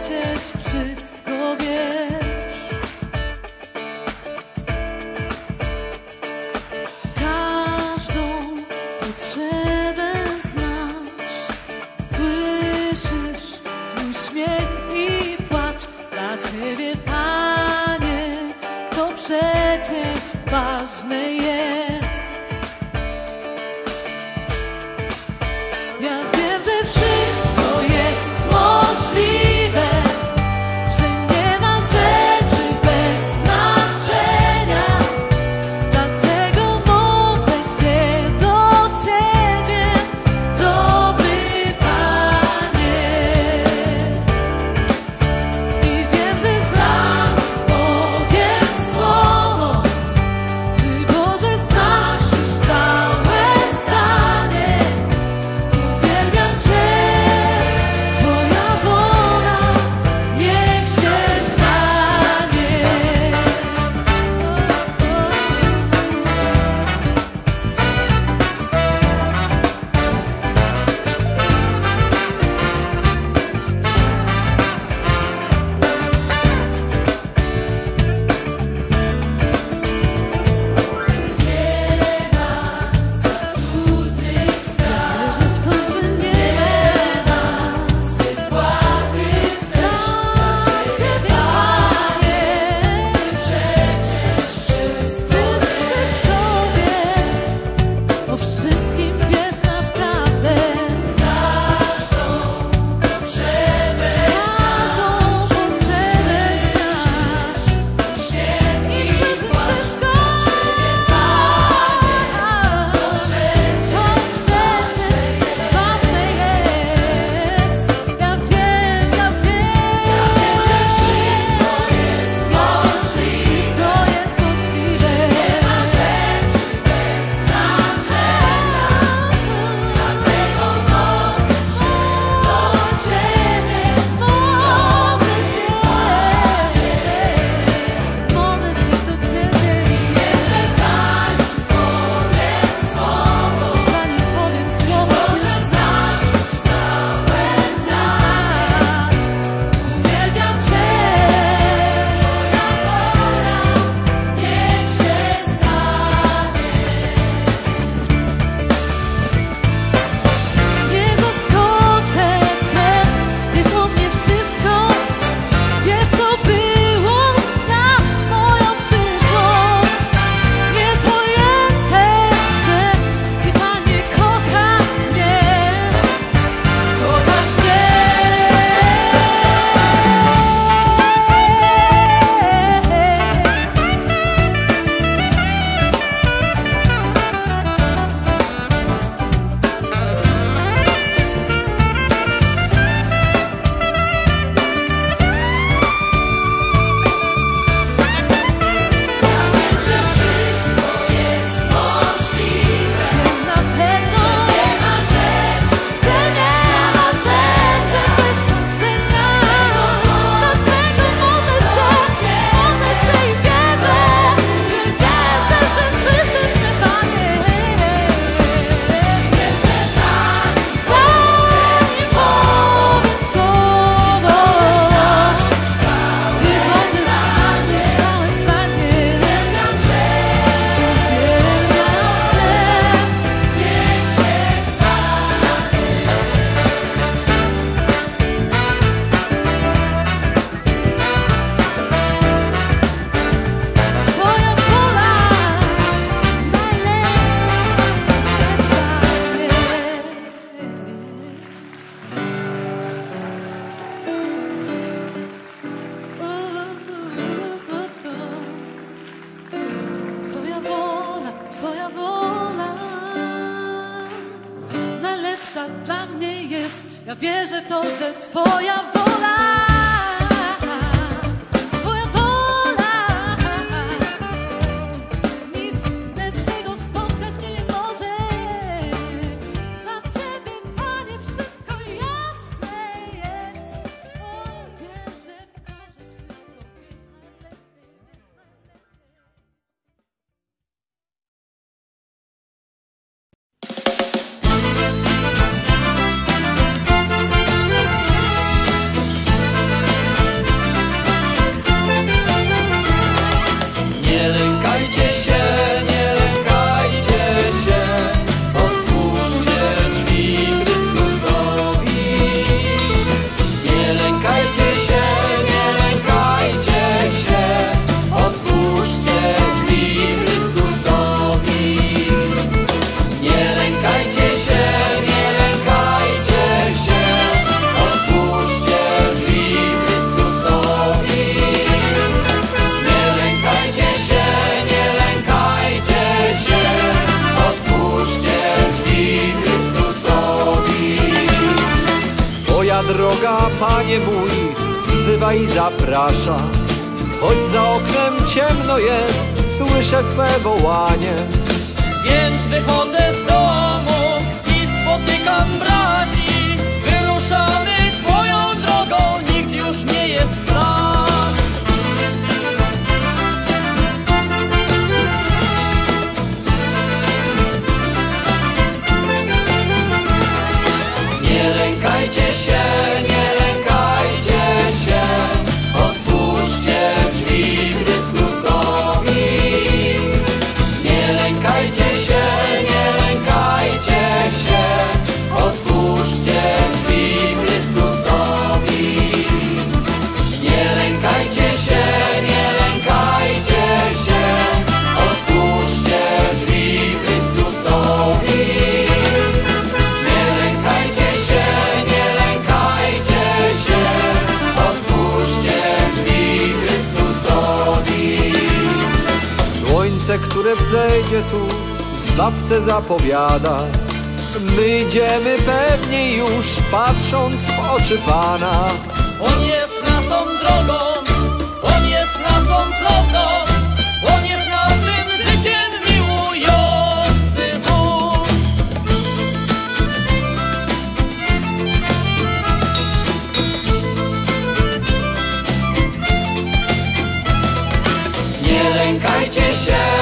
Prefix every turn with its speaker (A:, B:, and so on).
A: przecież wszystko wiesz. Każdą potrzebę znasz, słyszysz mój śmiech i płacz. Dla ciebie, panie, to przecież ważne jest. dla mnie jest. Ja wierzę w to, że Twoja wola.
B: droga, panie mój, wzywa i zaprasza. Choć za oknem ciemno jest, słyszę twe wołanie. Więc wychodzę z domu i spotykam braci. krew zejdzie tu, zbawcę zapowiada. My idziemy pewnie już, patrząc w oczy Pana. On jest naszą drogą, On jest naszą prawdą, On jest naszym życiem miłującym Nie lękajcie się,